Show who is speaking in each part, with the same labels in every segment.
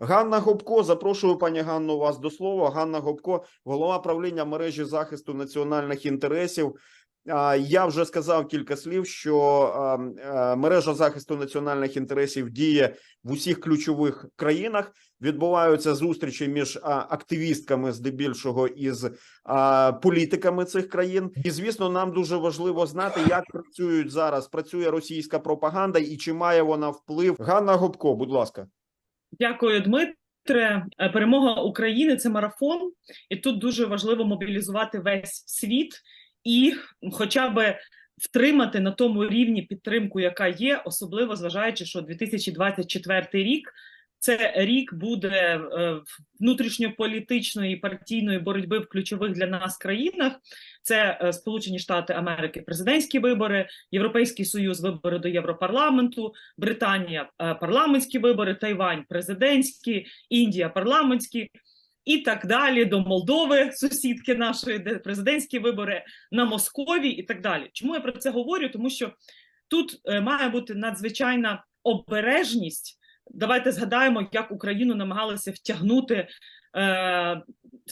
Speaker 1: Ганна Гопко, запрошую пані Ганну вас до слова. Ганна Гопко, голова правління мережі захисту національних інтересів. Я вже сказав кілька слів, що мережа захисту національних інтересів діє в усіх ключових країнах. Відбуваються зустрічі між активістками, здебільшого із політиками цих країн. І звісно, нам дуже важливо знати, як працюють зараз. Працює російська пропаганда і чи має вона вплив. Ганна Гопко, будь ласка.
Speaker 2: Дякую, Дмитре. Е, Перемога України це марафон, і тут дуже важливо мобілізувати весь світ і хоча би втримати на тому рівні підтримку, яка є, особливо зважаючи, що 2024 рік. Це рік буде е, внутрішньополітичної партійної боротьби в ключових для нас країнах. Це е, Сполучені Штати Америки, президентські вибори, Європейський Союз, вибори до Європарламенту, Британія, е, парламентські вибори, Тайвань, президентські, Індія, парламентські. І так далі до Молдови, сусідки нашої, де президентські вибори на Москові, і так далі. Чому я про це говорю? Тому що тут має бути надзвичайна обережність. Давайте згадаємо, як Україну намагалися втягнути е,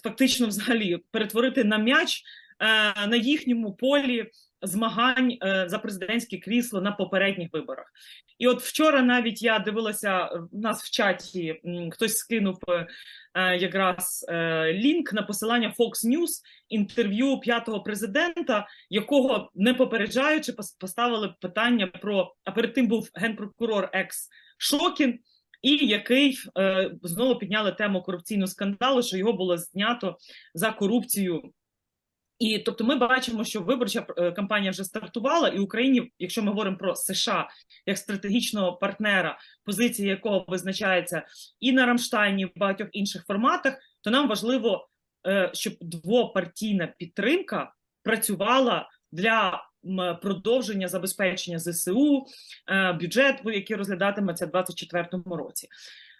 Speaker 2: фактично, взагалі перетворити на м'яч е, на їхньому полі змагань е, за президентське крісло на попередніх виборах. І от вчора навіть я дивилася в нас в чаті, хтось скинув е, якраз е, лінк на посилання Fox News інтерв'ю п'ятого президента, якого не попереджаючи поставили питання про а перед тим був генпрокурор екс Шокін. І який е, знову підняли тему корупційного скандалу, що його було знято за корупцію і тобто, ми бачимо, що виборча е, кампанія вже стартувала, і Україні, якщо ми говоримо про США як стратегічного партнера, позиція якого визначається і на Рамштайні, і в багатьох інших форматах, то нам важливо, е, щоб двопартійна підтримка працювала для продовження забезпечення ЗСУ, е, бюджету, який розглядатиметься в 2024 році.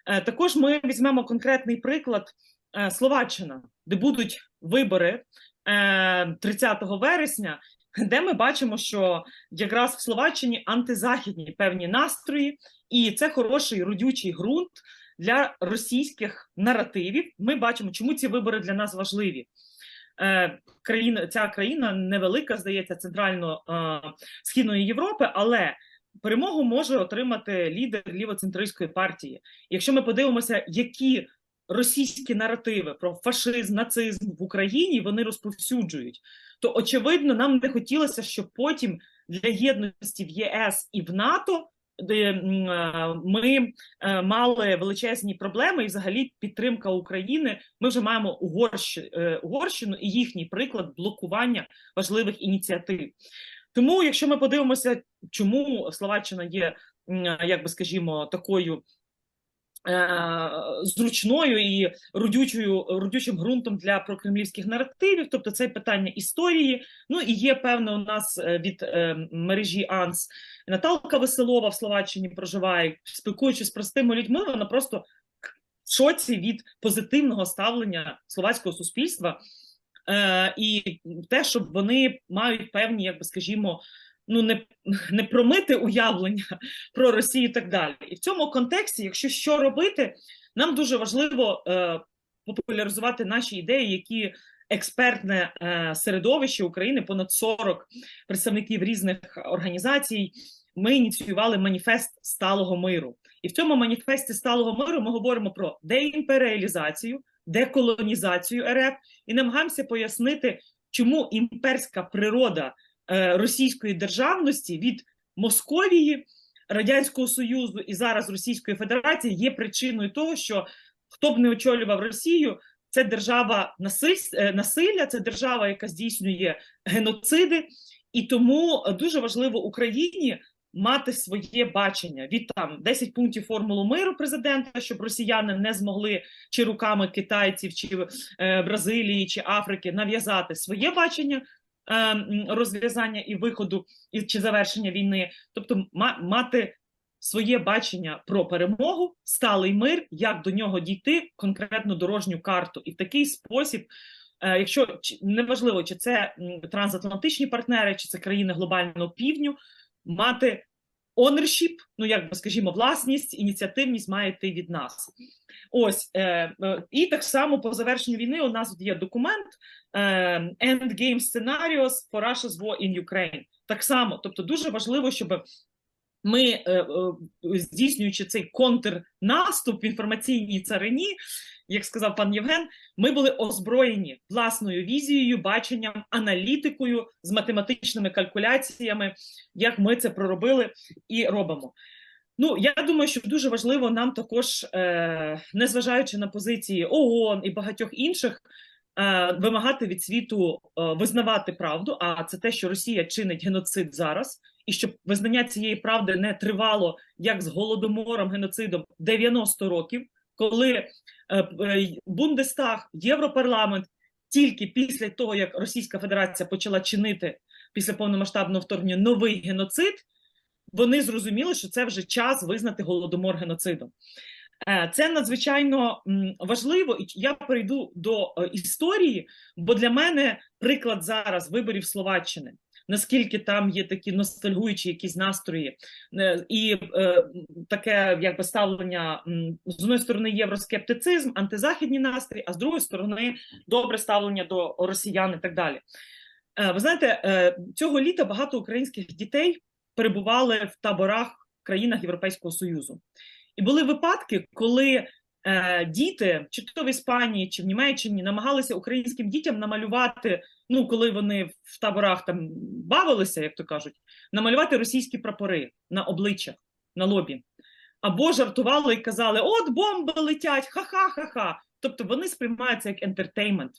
Speaker 2: Е, Також ми візьмемо конкретний приклад е, Словаччина, де будуть вибори е, 30 вересня, де ми бачимо, що якраз в Словаччині антизахідні певні настрої, і це хороший родючий ґрунт для російських наративів. Ми бачимо, чому ці вибори для нас важливі. Е, країна, ця країна невелика, здається, центрально е, Європи, але перемогу може отримати лідер лівоцентристської партії. Якщо ми подивимося, які російські наративи про фашизм, нацизм в Україні вони розповсюджують, то очевидно, нам не хотілося, щоб потім для єдності в ЄС і в НАТО. Де, е, Ми е, мали величезні проблеми, і взагалі підтримка України. Ми вже маємо е, Угорщину і їхній приклад блокування важливих ініціатив. Тому, якщо ми подивимося, чому Словаччина є, як би скажімо, такою зручною і родючою родючим ґрунтом для прокремлівських наративів, тобто це питання історії. Ну і є певно у нас е, від е, мережі АНС Наталка Веселова в Словаччині проживає, спілкуючись з простими людьми, вона просто в шоці від позитивного ставлення словацького суспільства. Е, і те, що вони мають певні, як би скажімо, ну не, не промити уявлення про Росію і так далі. І в цьому контексті, якщо що робити, нам дуже важливо е, популяризувати наші ідеї, які експертне е, середовище України, понад 40 представників різних організацій. Ми ініціювали маніфест сталого миру, і в цьому маніфесті сталого миру ми говоримо про деімперіалізацію, деколонізацію РФ і намагаємося пояснити, чому імперська природа російської державності від Московії, Радянського Союзу і зараз Російської Федерації є причиною того, що хто б не очолював Росію, це держава насиль, е, насилля, це держава, яка здійснює геноциди, і тому дуже важливо Україні. Мати своє бачення від там 10 пунктів формулу миру президента, щоб росіяни не змогли чи руками китайців, чи е, Бразилії, чи Африки нав'язати своє бачення е, розв'язання і виходу і чи завершення війни, тобто мати своє бачення про перемогу, сталий мир, як до нього дійти, конкретну дорожню карту, і в такий спосіб. е, Якщо неважливо, чи це трансатлантичні партнери, чи це країни глобального півдню, мати ownership, ну як би скажімо, власність, ініціативність має йти від нас. Ось е, е, і так само по завершенню війни у нас є документ е, Endgame Scenarios for Russia's War in Ukraine. Так само, тобто дуже важливо, щоб ми, е, е, здійснюючи цей контрнаступ в інформаційній царині, як сказав пан Євген, ми були озброєні власною візією, баченням, аналітикою з математичними калькуляціями, як ми це проробили і робимо. Ну, я думаю, що дуже важливо нам також, е, незважаючи на позиції ООН і багатьох інших, вимагати від світу визнавати правду. А це те, що Росія чинить геноцид зараз, і щоб визнання цієї правди не тривало як з голодомором, геноцидом 90 років, коли е, е, Бундестаг, Європарламент тільки після того, як Російська Федерація почала чинити після повномасштабного вторгнення новий геноцид, вони зрозуміли, що це вже час визнати голодомор геноцидом. Е, Це надзвичайно важливо, і я перейду до історії, бо для мене приклад зараз виборів Словаччини. Наскільки там є такі ностальгуючі якісь настрої, е, і е, таке якби ставлення з одної сторони євроскептицизм, антизахідні настрої, а з другої сторони добре ставлення до росіян і так далі. Е, ви знаєте, е, цього літа багато українських дітей перебували в таборах в країнах Європейського Союзу. І були випадки, коли діти, чи то в Іспанії, чи в Німеччині, намагалися українським дітям намалювати, ну коли вони в таборах там бавилися, як то кажуть, намалювати російські прапори на обличчях, на лобі. Або жартували і казали: От бомби летять, ха-ха-ха-ха. Тобто вони сприймаються як ентертеймент.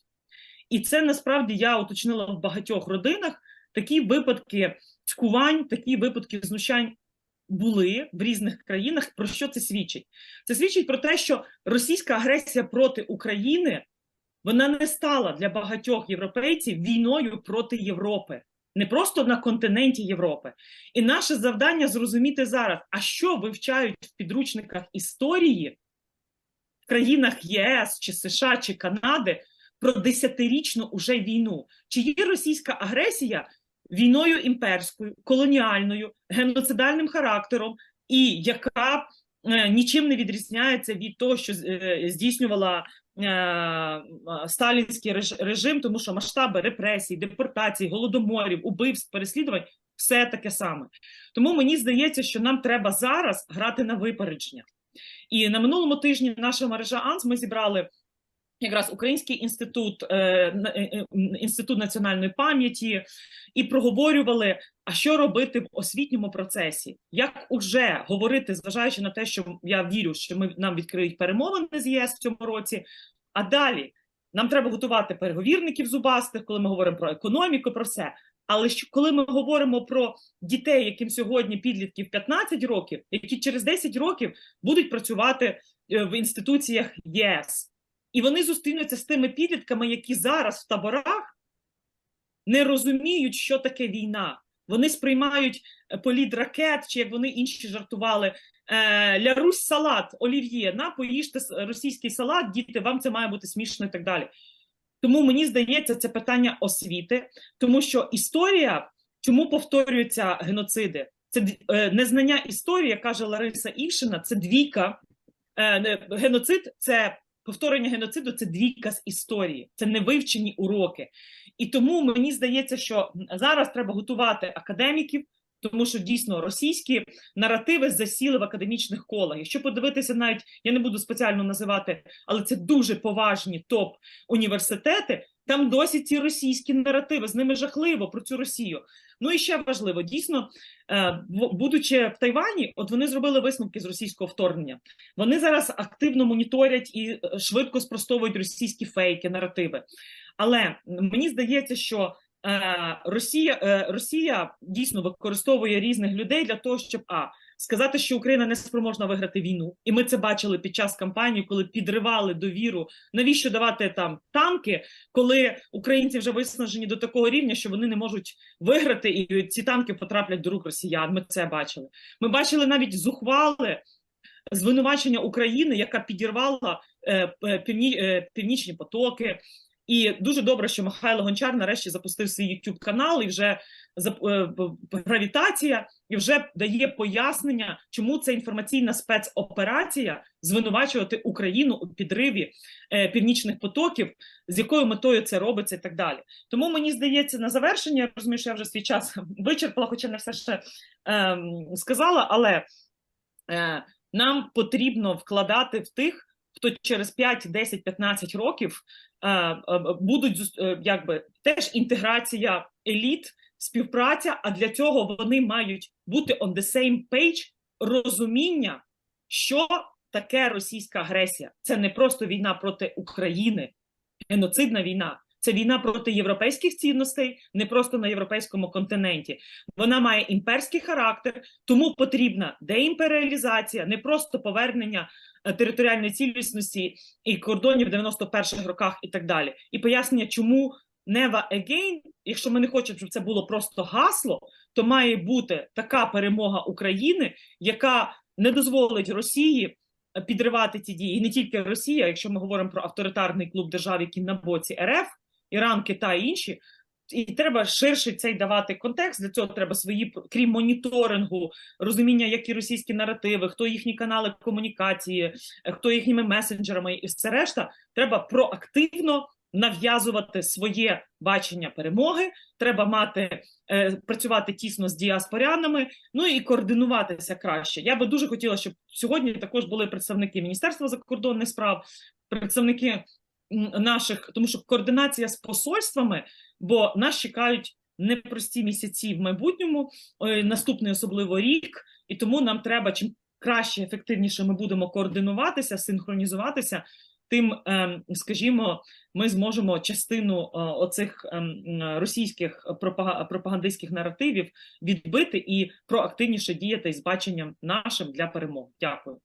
Speaker 2: І це насправді я уточнила в багатьох родинах такі випадки цькувань, такі випадки знущань були в різних країнах. Про що це свідчить? Це свідчить про те, що російська агресія проти України вона не стала для багатьох європейців війною проти Європи, не просто на континенті Європи. І наше завдання зрозуміти зараз, а що вивчають в підручниках історії в країнах ЄС чи США чи Канади про десятирічну уже війну. Чи є російська агресія війною імперською, колоніальною, геноцидальним характером, і яка е, нічим не відрізняється від того, що е, здійснювала е, сталінський реж- режим, тому що масштаби репресій, депортацій, голодоморів, убивств, переслідувань все таке саме. Тому мені здається, що нам треба зараз грати на випередження. І на минулому тижні наша мережа АНС ми зібрали якраз Український інститут, е, е, е, інститут національної пам'яті, і проговорювали, а що робити в освітньому процесі, як уже говорити, зважаючи на те, що я вірю, що ми нам відкриють перемовини з ЄС в цьому році. А далі нам треба готувати переговірників зубастих, коли ми говоримо про економіку, про все. Але що коли ми говоримо про дітей, яким сьогодні підлітків 15 років, які через 10 років будуть працювати в інституціях ЄС, і вони зустрінуться з тими підлітками, які зараз в таборах не розуміють, що таке війна. Вони сприймають е, політ ракет, чи як вони інші жартували. Е, Ля Русь салат, олів'є, на поїжте російський салат, діти, вам це має бути смішно і так далі. Тому мені здається, це питання освіти, тому що історія, чому повторюються геноциди? Це е, незнання історії, каже Лариса Івшина, це двійка. Геноцид це повторення геноциду, це двійка з історії, це невивчені уроки. І тому мені здається, що зараз треба готувати академіків, тому що дійсно російські наративи засіли в академічних колах. Якщо подивитися, навіть я не буду спеціально називати, але це дуже поважні топ університети. Там досі ці російські наративи з ними жахливо про цю Росію. Ну і ще важливо, дійсно, е, будучи в Тайвані, от вони зробили висновки з російського вторгнення. Вони зараз активно моніторять і е, швидко спростовують російські фейки, наративи. Але мені здається, що е, Росія, Росія дійсно використовує різних людей для того, щоб а сказати, що Україна не спроможна виграти війну, і ми це бачили під час кампанії, коли підривали довіру. Навіщо давати там танки, коли українці вже виснажені до такого рівня, що вони не можуть виграти, і ці танки потраплять до рук росіян. Ми це бачили. Ми бачили навіть зухвали звинувачення України, яка підірвала е, е, півні, північні потоки. І дуже добре, що Михайло Гончар нарешті запустив свій YouTube канал і вже е, гравітація, і вже дає пояснення, чому це інформаційна спецоперація звинувачувати Україну у підриві е, північних потоків, з якою метою це робиться, і так далі. Тому мені здається, на завершення я розумію, що я вже свій час вичерпала, хоча не все ще ем, сказала, але е, нам потрібно вкладати в тих, хто через 5, 10, 15 років е, е, будуть е, якби теж інтеграція еліт, співпраця. А для цього вони мають бути on the same page розуміння, що таке російська агресія. Це не просто війна проти України, геноцидна війна. Це війна проти європейських цінностей, не просто на європейському континенті. Вона має імперський характер, тому потрібна деімперіалізація, не просто повернення е, територіальної цілісності і кордонів в 91-х роках і так далі. І пояснення, чому never again, якщо ми не хочемо, щоб це було просто гасло, то має бути така перемога України, яка не дозволить Росії е, підривати ці дії. І не тільки Росія, якщо ми говоримо про авторитарний клуб держав, які на боці РФ, Іран, Китай і інші. І треба ширший цей давати контекст. Для цього треба свої, крім моніторингу, розуміння, які російські наративи, хто їхні канали комунікації, хто їхніми месенджерами і все решта. Треба проактивно нав'язувати своє бачення перемоги. Треба мати е, працювати тісно з діаспорянами, ну і координуватися краще. Я би дуже хотіла, щоб сьогодні також були представники Міністерства закордонних справ, представники наших, тому що координація з посольствами, бо нас чекають непрості місяці в майбутньому, наступний особливо рік, і тому нам треба чим краще, ефективніше ми будемо координуватися, синхронізуватися. Тим, ем, скажімо, ми зможемо частину оцих ем, російських пропага- пропагандистських наративів відбити і проактивніше діяти з баченням нашим для перемоги. Дякую.